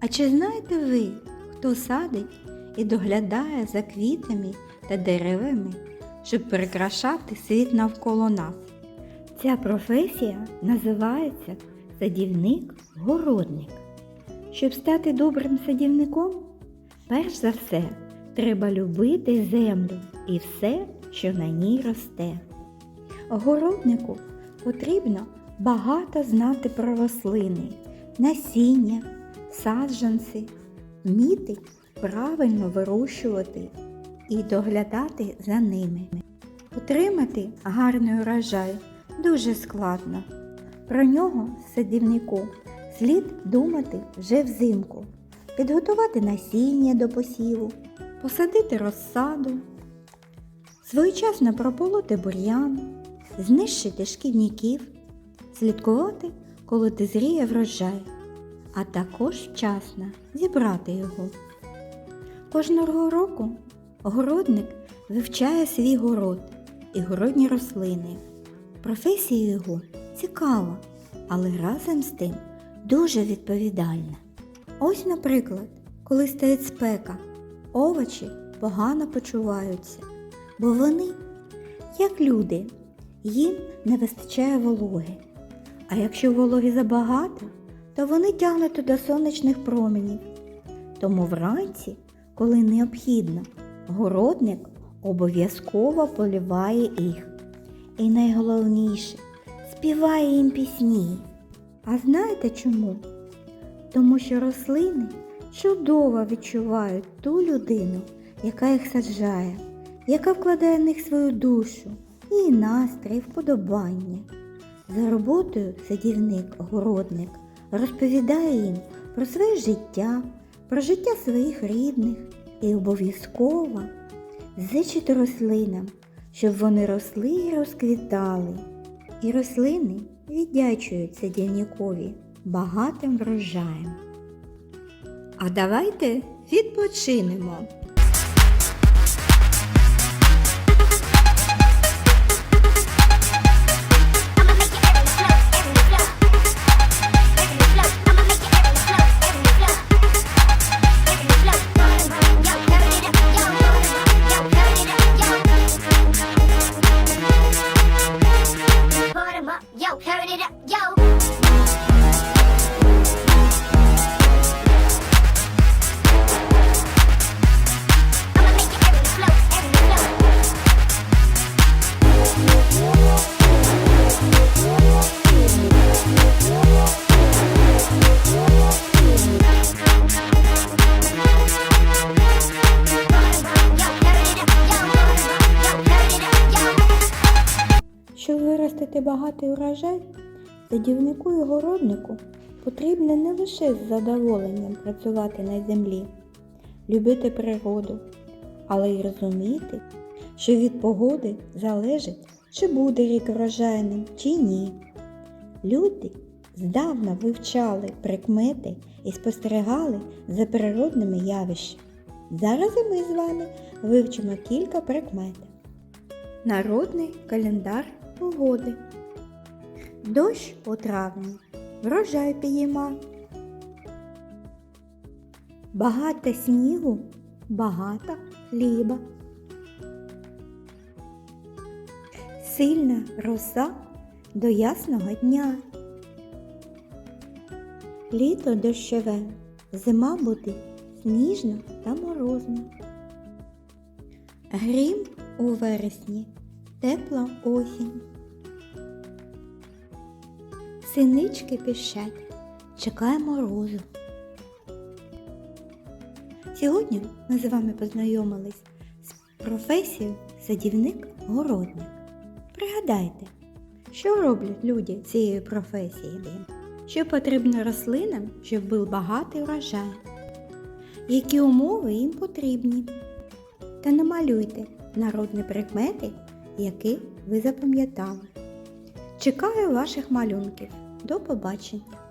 А чи знаєте ви, хто садить і доглядає за квітами та деревами, щоб прикрашати світ навколо нас? Ця професія називається садівник-городник. Щоб стати добрим садівником, перш за все треба любити землю і все, що на ній росте. Городнику потрібно багато знати про рослини, насіння, саджанці, вміти правильно вирощувати і доглядати за ними. Отримати гарний урожай дуже складно. Про нього садівнику слід думати вже взимку, підготувати насіння до посіву, посадити розсаду, своєчасно прополоти бур'ян, знищити шкідників, слідкувати, коли дозріє врожай, а також вчасно зібрати його. Кожного року городник вивчає свій город і городні рослини. Професія його цікава, але разом з тим дуже відповідальна. Ось, наприклад, коли стоїть спека, овочі погано почуваються, бо вони, як люди, їм не вистачає вологи. А якщо вологи забагато, то вони тягнуть до сонячних променів. Тому вранці, коли необхідно, городник обов'язково поліває їх. І найголовніше співає їм пісні. А знаєте чому? Тому що рослини чудово відчувають ту людину, яка їх саджає, яка вкладає в них свою душу, і настрій, вподобання. За роботою садівник-городник розповідає їм про своє життя, про життя своїх рідних і обов'язково зичить рослинам, щоб вони росли і розквітали. І рослини віддячують садівникові багатим врожаєм. А давайте відпочинемо. Виростити багатий урожай, садівнику і городнику потрібно не лише з задоволенням працювати на землі, любити природу, але й розуміти, що від погоди залежить, чи буде рік врожайним, чи ні. Люди здавна вивчали прикмети і спостерігали за природними явищами. Зараз і ми з вами вивчимо кілька прикмет. Народний календар погоди. Дощ у травні, врожай підійма. Багато снігу, багато хліба. Сильна роса до ясного дня. Літо дощове, зима буде сніжна та морозна. Грім у вересні, тепла осінь. Синички піщать, чекає морозу. Сьогодні ми з вами познайомились з професією садівник-городник. Пригадайте, що роблять люди цієї професії, що потрібно рослинам, щоб був багатий урожай, які умови їм потрібні. Та намалюйте народні прикмети, які ви запам'ятали. Чекаю ваших малюнків. До побачення!